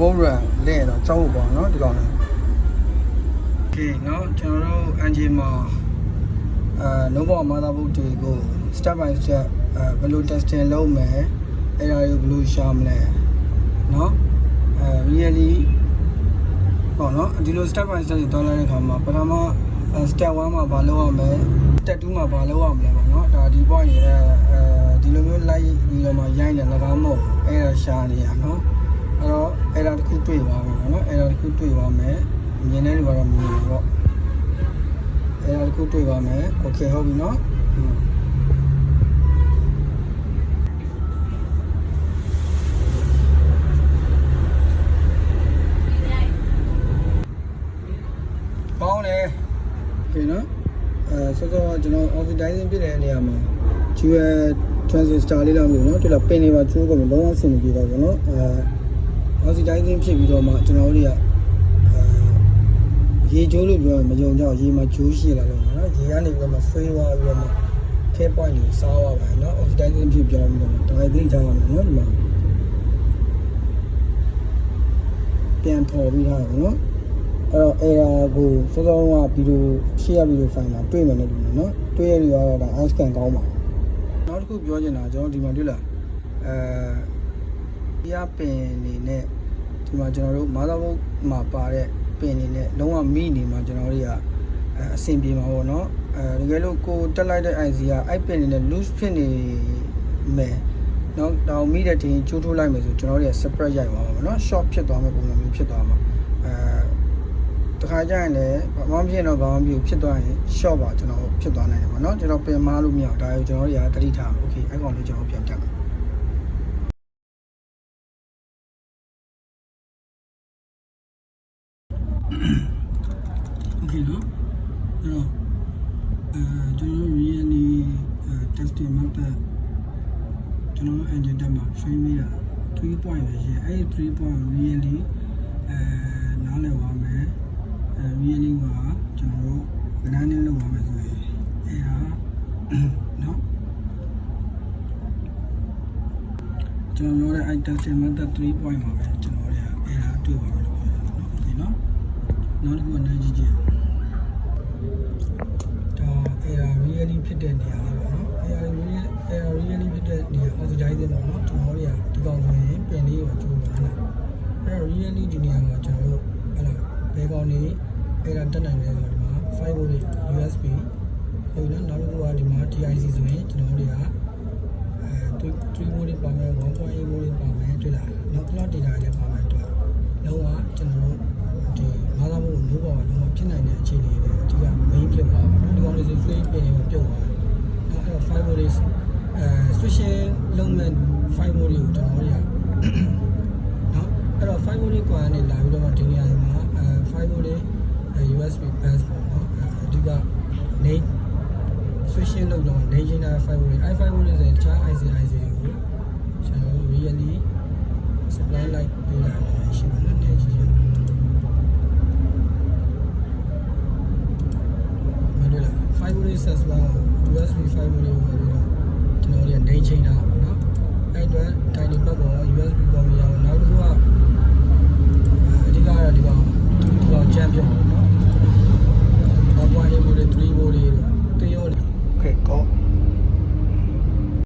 မိုးရန်လင့်တော့ကြောက်ဖို့ပေါ့နော်ဒီကောင်လေးโอเคเนาะကျွန်တော်တို့ engine မှာအာ notebook motherboard တွေကို step by step အဲဘယ်လို testing လုပ်မယ်အဲ့ဒါကိုဘယ်လိုရှာမလဲเนาะအဲ really ပေါ့နော်ဒီလို step by step တွေတောင်းလိုက်တဲ့အခါမှာပထမ step 1မှာဘာလုပ်ရမလဲ step 2မှာဘာလုပ်ရမလဲပေါ့နော်ဒါဒီ point ရဲ့အဲဒီလိုမျိုး light ပြီးတော့မှရိုင်းတယ်၎င်းမို့အဲ့ဒါရှာနေရနော်အဲ့တော့ အဲ့ဒါတစ်ခုတွေ့သွားမယ်ပေါ့နော်အဲ့ဒါတစ်ခုတွေ့သွားမယ်မြင်တဲ့လူကတော့မြင်တယ်ပေါ့အဲ့ဒါတစ်ခုတွေ့သွားမယ် okay ဟုတ်ပြီနော်อืมပေါင်းတယ်โอเคနော်အဲစောစောကျွန်တော် oxidizing ဖြစ်တဲ့နေရာမှာ dual transistor လေးလောက်မျိုးเนาะဒီလိုပင်နေပါချိုးကုန်လုံးဝဆင်မပြေတော့ နောက်စီတိုင်းချင်းဖြစ်ပြီးတော့မှကျွန်တော်တို့တွေကရေကျိုးလို့ပြောရင်မယုံကြအောင်ရေမှာကျိုးရှိလာတော့မှာနော်ရေကနေပြီးတော့မှဆွေးသွားပြီးတော့မှ care point ကိုစားရပါတယ်နော် oxidizing ဖြစ်ပြောင်းပြီးတော့ဒါသိကြပါမယ်နော်ဒီမှာပြန်ထော်ပြီးထားတယ်နော်အဲ့တော့ error ကိုစောစောကဗီဒီယိုရှေ့ရဗီဒီယိုဖိုင်မှာတွေ့မယ်လို့ဒီမှာနော်တွေ့ရရတော့ဒါ ice scan ကောင်းပါနောက်တစ်ခုပြောချင်တာကျွန်တော်ဒီမှာတွေ့လားအဲ ။ဒီကပင်နေနဲ့ဒီမှာကျွန်တော်တို့မာသာဘုတ်မှာပါတဲ့ပင်နေနဲ့လုံးဝမိနေမှာကျွန်တော်တို့ကအဆင်ပြေမှာပေါ့နော်။အဲတကယ်လို့ကိုတက်လိုက်တဲ့ IC ကအဲ့ပင်နေနဲ့ loose ဖြစ်နေမယ်။နော်တောင်မိတဲ့တင်ချိုးထိုးလိုက်မယ်ဆိုကျွန်တော်တို့က spread ရိုက်သွားမှာပေါ့နော် short ဖြစ်သွားမယ့်ပုံစံမျိုးဖြစ်သွားမှာ။အဲတခါကျရင်လည်းဘာမှဖြစ်တော့ဘာမှမဖြစ်ဖြစ်သွားရင် short ပါကျွန်တော်ဖြစ်သွားနိုင်တယ်ပေါ့နော်ကျွန်တော်ပင်မလို့မရအောင်ဒါကိုကျွန်တော်တို့ကတတိထား okay အဲ့ကောင်လေးကျွန်တော်ပြန်တက် โอเคเนาะအဲ့တော့အဲကျွန်တော်တို့ really အဲ testing method ကျွန်တော်တို့ engine တက်မှာ train မိတာ3 point ပဲရှိတယ်အဲ့ဒီ3 point really အဲနားလည်သွားမယ်အဲ really ကကျွန်တော်တို့ကဏ္ဍနဲ့လောက်သွားမယ်ဆိုရင်အဲ့ဒါเนาะကျွန်တော်ပြောတဲ့ i testing method 3 point မှာပဲကျွန်တော်တို့အဲ့ဒါတွေ့ပါမယ်လို့ပြောတယ်เนาะโอเคเนาะနောက်တစ်ခုအနေကြီးကြီးဒါ really ဖြစ်တဲ့နေရာလေးပေါ့နော်အဲ့ဒါ really အဲ့ဒါ really ဖြစ်တဲ့နေရာ oxidizing ပေါ့နော်ကျွန်တော်တို့ကဒီကောင်ဆိုရင်ပင်လေးကိုကျိုးပါလားအဲ့တော့ really ဒီနေရာမှာကျွန်တော်တို့ဟဲ့လားဘယ်ကောင်လေးအဲ့ဒါတက်နိုင်လဲဆိုတော့ဒီမှာ5 volt USB ဟုတ်ပြီနော်နောက်တစ်ခုကဒီမှာ DIC ဆိုရင်ကျွန်တော်တို့ကအဲ3 volt ပါမယ်1.8 volt ပါမယ်တွေ့လားနောက် clock data လည်းပါမယ်တွေ့လုံးဝကျွန်တော်တို့ဒီမာသာမို့လို့ဘောလုံးဝဖြစ်နိုင်တဲ့အခြေအနေပဲအဓိက main ဖြစ်သွားပါတော့ဒီကောင်လေး ဆို flame ပင်ကိုပြုတ်သွားတယ်။အဲ့တော့ fiber တွေအဲ social လုံးမဲ့ fiber တွေကိုကျွန်တော်တို့ရနော်အဲ့တော့ fiber တွေကွာနဲ့လာပြီးတော့ဒီနေရာမှာအဲ fiber တွေ USB bands ပေါ့နော်အဓိကနေ social လုံးတော့ national fiber တွေ i fiber တွေဆိုရင်တခြား IC IC တွေကိုကျွန်တော် really supply like ပေးတာရှိပါတယ် switch as well USB 5 module ကိုပြီးတော့ကျွန်တော်တို့က name change ထားတာပေါ့နော်အဲ့အတွက် tiny port ပေါ် USB ပေါ်မရအောင်နောက်တစ်ခုကအဓိကတော့ဒီကောင်ဒီကောင် champion ပေါ့နော်1.8 module 3 module တို့တင်ရော Okay ကော